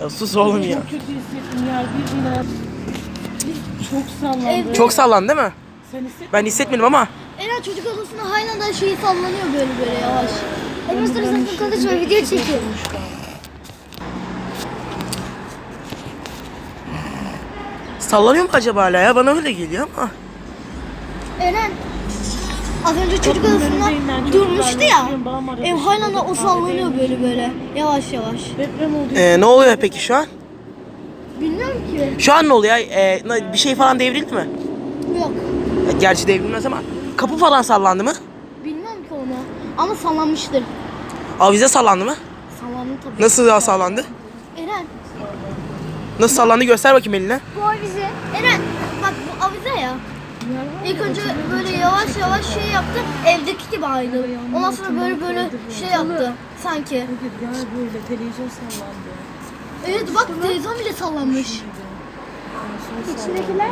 Ya sus oğlum ya. Çok kötü hissettim ya. Bildiğin Çok sallandı. Çok sallandı değil mi? Sen Ben hissetmedim ama. Eren çocuk odasında hala da şeyi sallanıyor böyle böyle yavaş. Emre sıra sakın konuşma video çekiyorum. Sallanıyor mu acaba hala ya? Bana öyle geliyor ama. Eren az önce çocuk odasında durmuştu ya. Ev hala da o sallanıyor böyle böyle yavaş yavaş. Deprem oldu. Ee, ne oluyor peki şu an? Bilmiyorum ki. Şu an ne oluyor? Ee, bir şey falan devrildi mi? Yok. Ya, Gerçi devrilmez ama. Kapı falan sallandı mı? Bilmiyorum ki onu. Ama sallanmıştır. Avize sallandı mı? Sallandı tabii. Nasıl daha sallandı? Eren Nasıl sallandı göster bakayım eline. bu avize. Eren bak bu avize ya. İlk önce böyle yavaş yavaş şey yaptı. Evdeki gibi aynı. Ondan sonra böyle böyle şey yaptı. Sanki. Böyle televizyon sallandı. Evet bak televizyon bile sallanmış. İçindekiler